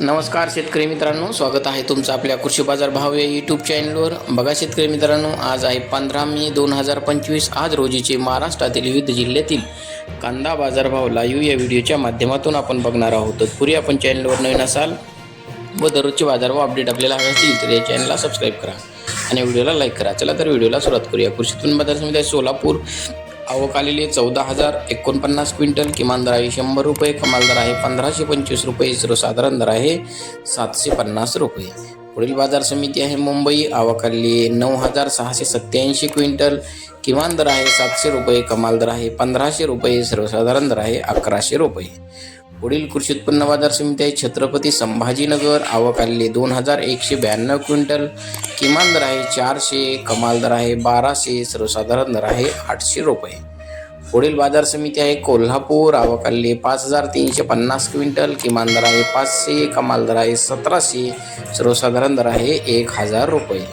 नमस्कार शेतकरी मित्रांनो स्वागत आहे तुमचं आपल्या कृषी बाजार भाव या यूट्यूब चॅनलवर बघा शेतकरी मित्रांनो आज आहे पंधरा मे दोन हजार पंचवीस आज रोजीचे महाराष्ट्रातील विविध जिल्ह्यातील कांदा बाजारभाव लाईव्ह या व्हिडिओच्या माध्यमातून आपण बघणार आहोत. तत्पूर्वी आपण चॅनलवर नवीन असाल व दररोजचे बाजारभाव अपडेट आपल्याला हवे असतील तर या चॅनलला सबस्क्राईब करा. आणि व्हिडिओला लाईक करा. चला तर व्हिडिओला सुरुवात करूया. कृषीतून बाजार समिती सोलापूर. आवक आलेली चौदा हजार एकोणपन्नास क्विंटल किमान दर आहे शंभर रुपये कमाल दर आहे पंधराशे पंचवीस रुपये सर्वसाधारण दर आहे सातशे पन्नास रुपये. पुढील बाजार समिती आहे मुंबई आवक आलेली नऊ हजार सहाशे सत्त्याऐंशी क्विंटल किमान दर आहे सातशे रुपये कमाल दर आहे पंधराशे रुपये सर्वसाधारण दर आहे अकराशे रुपये. पुढील कृषी उत्पन्न बाजार समिती आहे छत्रपती संभाजीनगर. आवक आलेली दोन हजार एकशे ब्याण्णव क्विंटल. किमान दर आहे चारशे कमाल दर आहे बाराशे सर्वसाधारण दर आहे आठशे रुपये. पुढील बाजार समिती आहे कोल्हापूर. आवक आलेली पाच हजार तीनशे पन्नास क्विंटल. किमान दर आहे पाचशे कमाल दर आहे सतराशे सर्वसाधारण दर आहे एक हजार रुपये.